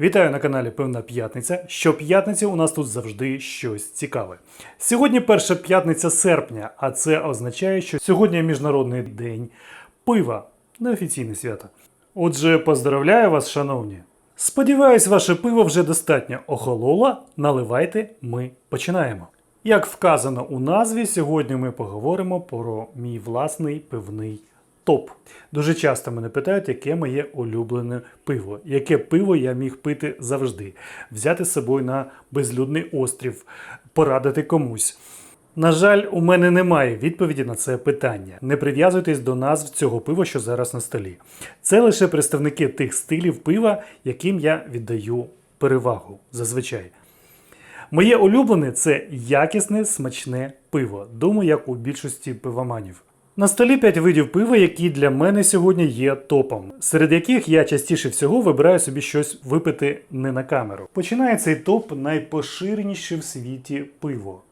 Вітаю на каналі Певна П'ятниця. Щоп'ятниці у нас тут завжди щось цікаве. Сьогодні перша п'ятниця серпня, а це означає, що сьогодні Міжнародний день пива, неофіційне свято. Отже, поздравляю вас, шановні. Сподіваюсь, ваше пиво вже достатньо охололо. Наливайте, ми починаємо. Як вказано у назві, сьогодні ми поговоримо про мій власний пивний топ. Дуже часто мене питають, яке моє улюблене пиво, яке пиво я міг пити завжди, взяти з собою на безлюдний острів, порадити комусь. На жаль, у мене немає відповіді на це питання. Не прив'язуйтесь до назв цього пива, що зараз на столі. Це лише представники тих стилів пива, яким я віддаю перевагу зазвичай. Моє улюблене це якісне смачне пиво. Думаю, як у більшості пивоманів. На столі 5 видів пива, які для мене сьогодні є топом, серед яких я частіше всього вибираю собі щось випити не на камеру. Починає цей топ найпоширеніше в світі пиво.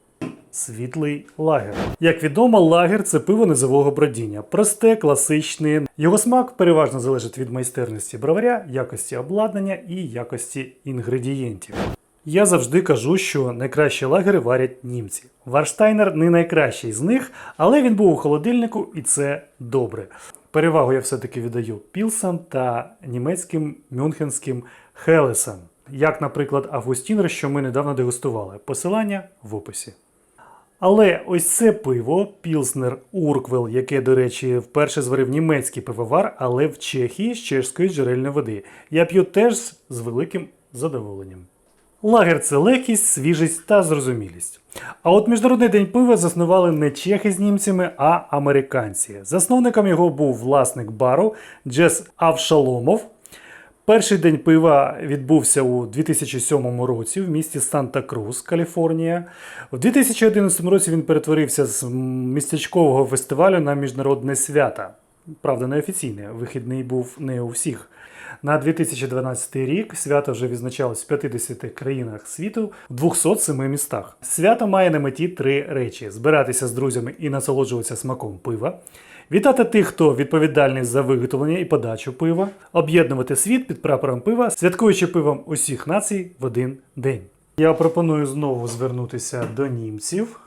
Світлий лагер. Як відомо, лагер це пиво низового бродіння. Просте, класичне. Його смак переважно залежить від майстерності броваря, якості обладнання і якості інгредієнтів. Я завжди кажу, що найкращі лагери варять німці. Варштайнер не найкращий з них, але він був у холодильнику і це добре. Перевагу я все-таки віддаю Пілсам та німецьким мюнхенським Хелесам, як, наприклад, Августінер, що ми недавно дегустували. Посилання в описі. Але ось це пиво Пілснер Урквел, яке, до речі, вперше зварив німецький пивовар, але в Чехії з чешської джерельної води. Я п'ю теж з великим задоволенням. Лагер це легкість, свіжість та зрозумілість. А от Міжнародний день пива заснували не чехи з німцями, а американці. Засновником його був власник бару Джес Авшаломов. Перший день пива відбувся у 2007 році в місті Санта-Крус, Каліфорнія. У 2011 році він перетворився з містечкового фестивалю на міжнародне свято. Правда, неофіційне. Вихідний був не у всіх. На 2012 рік свято вже відзначалось в 50 країнах світу в 207 містах. Свято має на меті три речі: збиратися з друзями і насолоджуватися смаком пива. Вітати тих, хто відповідальний за виготовлення і подачу пива, об'єднувати світ під прапором пива, святкуючи пивом усіх націй в один день. Я пропоную знову звернутися до німців.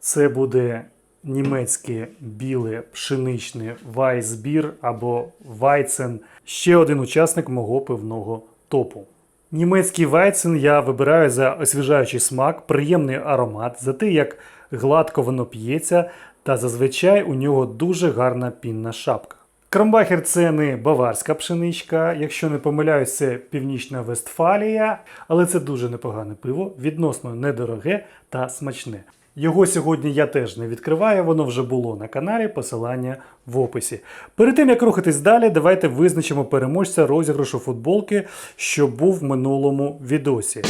Це буде німецьке біле пшеничне Вайсбір або Вайцен. Ще один учасник мого пивного топу. Німецький вайцен я вибираю за освіжаючий смак, приємний аромат, за те, як гладко воно п'ється, та зазвичай у нього дуже гарна пінна шапка. Кромбахер це не баварська пшеничка, якщо не помиляюсь, це північна Вестфалія, але це дуже непогане пиво, відносно недороге та смачне. Його сьогодні я теж не відкриваю, воно вже було на каналі, посилання в описі. Перед тим як рухатись далі, давайте визначимо переможця розіграшу футболки, що був в минулому відосі.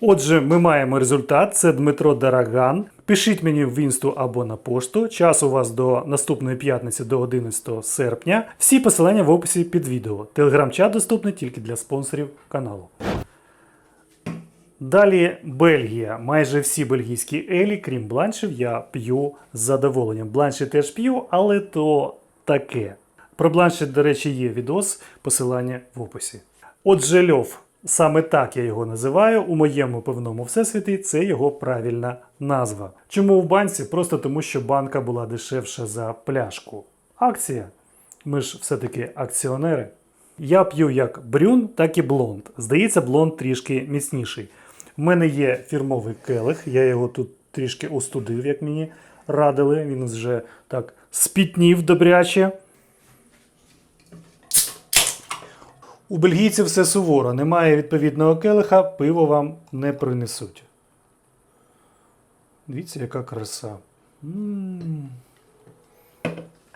Отже, ми маємо результат. Це Дмитро Дараган. Пишіть мені в інсту або на пошту. Час у вас до наступної п'ятниці до 11 серпня. Всі посилання в описі під відео. Телеграм-чат доступний тільки для спонсорів каналу. Далі Бельгія. Майже всі бельгійські елі, крім бланшів, я п'ю з задоволенням. Бланші теж п'ю, але то таке. Про бланші, до речі, є відос, посилання в описі. Отже, льов. Саме так я його називаю. У моєму певному всесвіті це його правильна назва. Чому в банці? Просто тому, що банка була дешевша за пляшку. Акція. Ми ж все-таки акціонери. Я п'ю як брюн, так і блонд. Здається, блонд трішки міцніший. У мене є фірмовий келих, я його тут трішки остудив, як мені радили. Він вже так спітнів добряче. У бельгійців все суворо, немає відповідного келиха, пиво вам не принесуть. Дивіться, яка краса.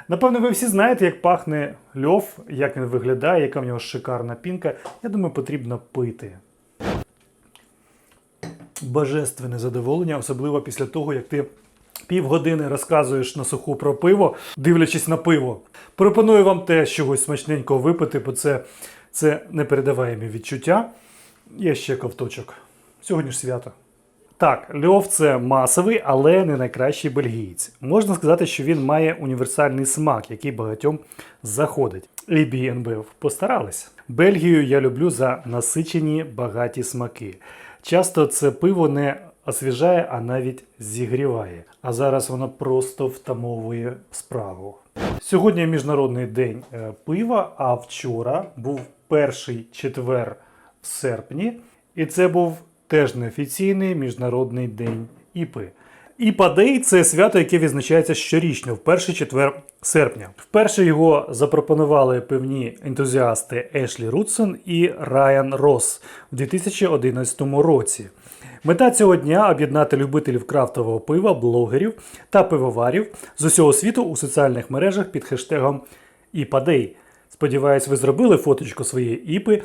Напевно, ви всі знаєте, як пахне льов, як він виглядає, яка в нього шикарна пінка. Я думаю, потрібно пити. Божественне задоволення, особливо після того, як ти півгодини розказуєш на суху про пиво, дивлячись на пиво. Пропоную вам теж чогось смачненького випити, бо це, це непередаваємі відчуття. Є ще ковточок. Сьогодні ж свято. Так, Льов це масовий, але не найкращий бельгієць. Можна сказати, що він має універсальний смак, який багатьом заходить. AB постарались. Бельгію я люблю за насичені багаті смаки. Часто це пиво не освіжає, а навіть зігріває. А зараз воно просто втамовує справу. Сьогодні міжнародний день е, пива, а вчора був перший четвер в серпні, і це був теж неофіційний міжнародний день ІПи. ІПа Дей це свято, яке відзначається щорічно в перший четвер серпня. Вперше його запропонували певні ентузіасти Ешлі Рудсон і Райан Росс в 2011 році. Мета цього дня об'єднати любителів крафтового пива, блогерів та пивоварів з усього світу у соціальних мережах під хештегом ІПАДЕЙ. Сподіваюсь, ви зробили фоточку своєї іпи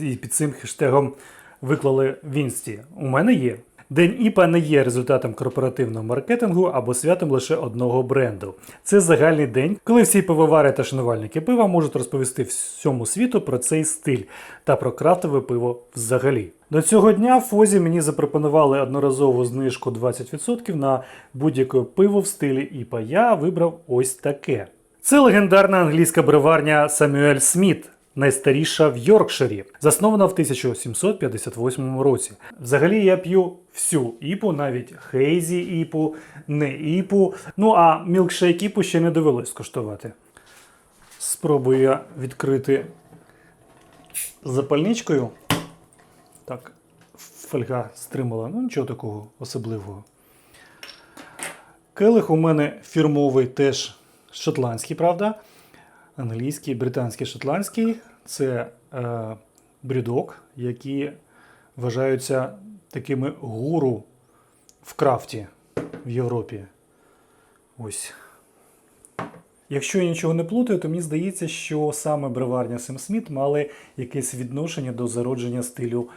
і під цим хештегом виклали в інсті. У мене є. День ІПА не є результатом корпоративного маркетингу або святом лише одного бренду. Це загальний день, коли всі пивовари та шанувальники пива можуть розповісти всьому світу про цей стиль та про крафтове пиво взагалі. До цього дня Фозі мені запропонували одноразову знижку 20% на будь-яке пиво в стилі ІПА. Я вибрав ось таке. Це легендарна англійська бреварня Самюель Сміт, найстаріша в Йоркширі, заснована в 1758 році. Взагалі я п'ю всю іпу, навіть хейзі іпу, не іпу. Ну а мілкшейк іпу ще не довелось скуштувати. Спробую я відкрити запальничкою. Так, фольга стримала, ну нічого такого особливого. Келих у мене фірмовий теж шотландський, правда? Англійський, британський, шотландський це е, брідок, які вважаються такими гуру в крафті в Європі. Ось. Якщо я нічого не плутаю, то мені здається, що саме бреварня Сем Сміт мали якесь відношення до зародження стилю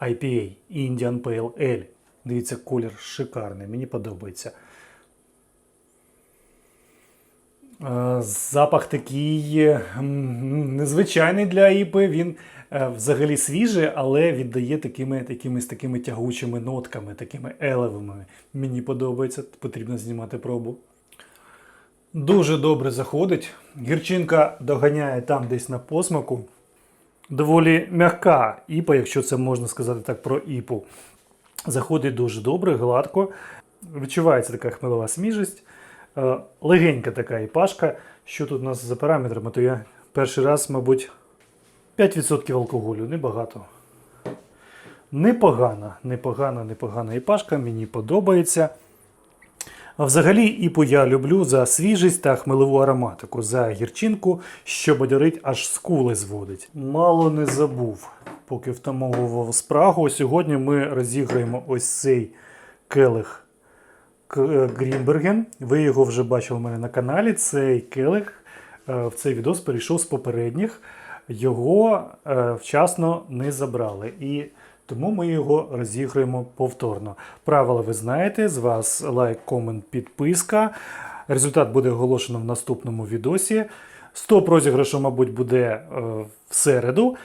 IPA Indian Pale Ale. Дивіться, колір шикарний, мені подобається. Е, Запах такий незвичайний для іпи. Він е, взагалі свіжий, але віддає такими, якимись такими тягучими нотками, такими елевими. Мені подобається, потрібно знімати пробу. Дуже добре заходить. Гірчинка доганяє там десь на посмаку. Доволі м'яка іпа, якщо це можна сказати так про іпу. Заходить дуже добре, гладко. Відчувається така хмелова сміжість. Е, Легенька така іпашка. Що тут у нас за параметрами, то я перший раз, мабуть, 5% алкоголю, небагато. Непогана, непогана, непогана іпашка, мені подобається. А взагалі іпу я люблю за свіжість та хмелеву ароматику, за гірчинку, що бадьорить аж скули зводить. Мало не забув, поки втамовував спрагу. Сьогодні ми розіграємо ось цей келих е, Грінберген. Ви його вже бачили у мене на каналі. Цей келих е, в цей відос перейшов з попередніх. Його е, вчасно не забрали. І тому ми його розіграємо повторно. Правила ви знаєте, з вас лайк, комент, підписка. Результат буде оголошено в наступному відосі. Стоп розіграшу, мабуть, буде е, в середу.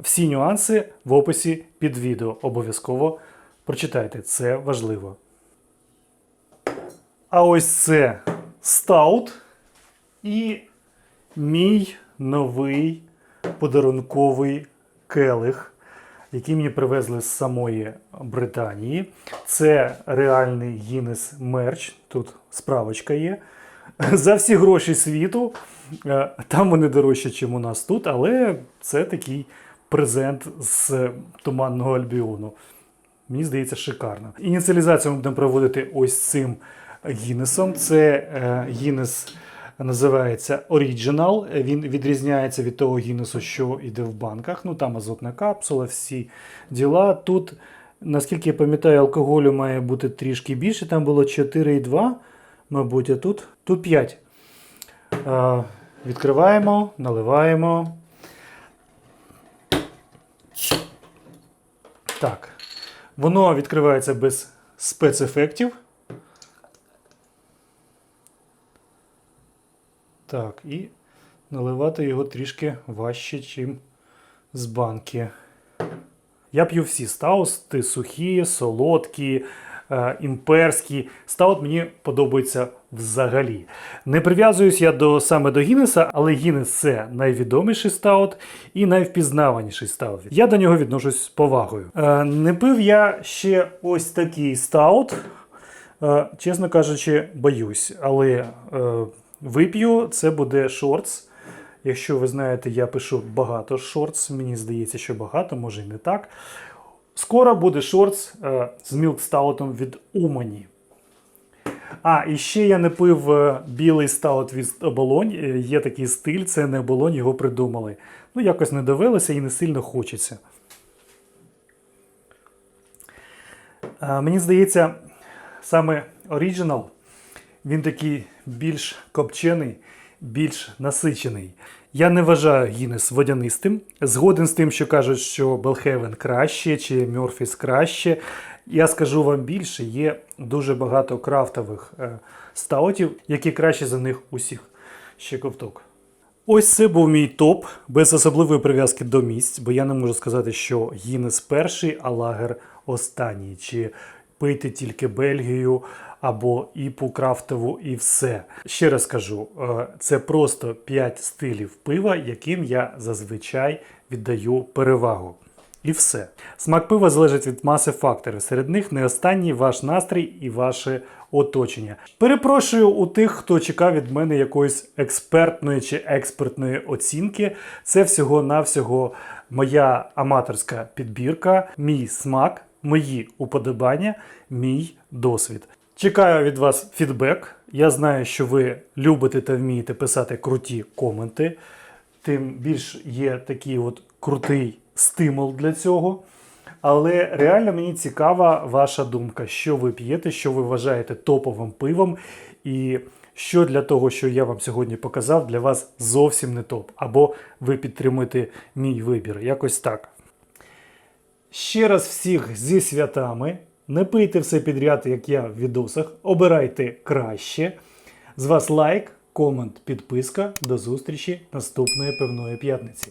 Всі нюанси в описі під відео. Обов'язково прочитайте, це важливо. А ось це стаут і мій новий подарунковий келих, який мені привезли з самої Британії. Це реальний Гіннес мерч. Тут справочка є. За всі гроші світу. Е, Там вони дорожчі, ніж у нас тут, але це такий презент з туманного альбіону. Мені здається, шикарно. Ініціалізацію ми будемо проводити ось цим Гіннесом. Це е, Гіннес називається Original. Він відрізняється від того Гіннесу, що йде в банках. Ну там азотна капсула, всі діла. Тут, наскільки я пам'ятаю, алкоголю має бути трішки більше. Там було 4,2, мабуть, а тут, тут 5. Е, відкриваємо, наливаємо. Так. Воно відкривається без спецефектів. Так, і наливати його трішки важче, ніж з банки. Я п'ю всі стаусти, сухі, солодкі, е, імперські. Стаут мені подобається взагалі. Не прив'язуюсь я до саме до Гіннеса, але Гіннес це найвідоміший стаут і найвпізнаваніший стаут. Я до нього відношусь з повагою. Е, не пив я ще ось такий стаут. Е, чесно кажучи, боюсь, але е, вип'ю, це буде шортс. Якщо ви знаєте, я пишу багато шортс, мені здається, що багато, може і не так. Скоро буде шортс е, з мілкстаутом від Умані. А, і ще я не пив е, білий стаут від оболонь. Е, Є такий стиль, це не оболонь, його придумали. Ну, якось не довелося і не сильно хочеться. Е, Мені здається, саме Original, він такий більш копчений, більш насичений. Я не вважаю Гіннес водянистим. Згоден з тим, що кажуть, що Белхевен краще чи Мьорфіс краще. Я скажу вам більше, є дуже багато крафтових е, стаутів, які краще за них усіх. Ще ковток. Ось це був мій топ без особливої прив'язки до місць, бо я не можу сказати, що Гіннес перший, а лагер останній. Чи пийте тільки Бельгію або іпу крафтову і все. Ще раз кажу, е, це просто 5 стилів пива, яким я зазвичай віддаю перевагу. І все. Смак пива залежить від маси факторів. Серед них не останній ваш настрій і ваше оточення. Перепрошую у тих, хто чекав від мене якоїсь експертної чи експертної оцінки. Це всього-навсього моя аматорська підбірка, мій смак, мої уподобання, мій досвід. Чекаю від вас фідбек. Я знаю, що ви любите та вмієте писати круті коменти. Тим більш є такий от крутий стимул для цього. Але реально мені цікава ваша думка, що ви п'єте, що ви вважаєте топовим пивом, і що для того, що я вам сьогодні показав, для вас зовсім не топ. Або ви підтримуєте мій вибір. Якось так. Ще раз всіх зі святами. Не пийте все підряд, як я в відосах. Обирайте краще. З вас лайк, комент, підписка. До зустрічі наступної певної п'ятниці.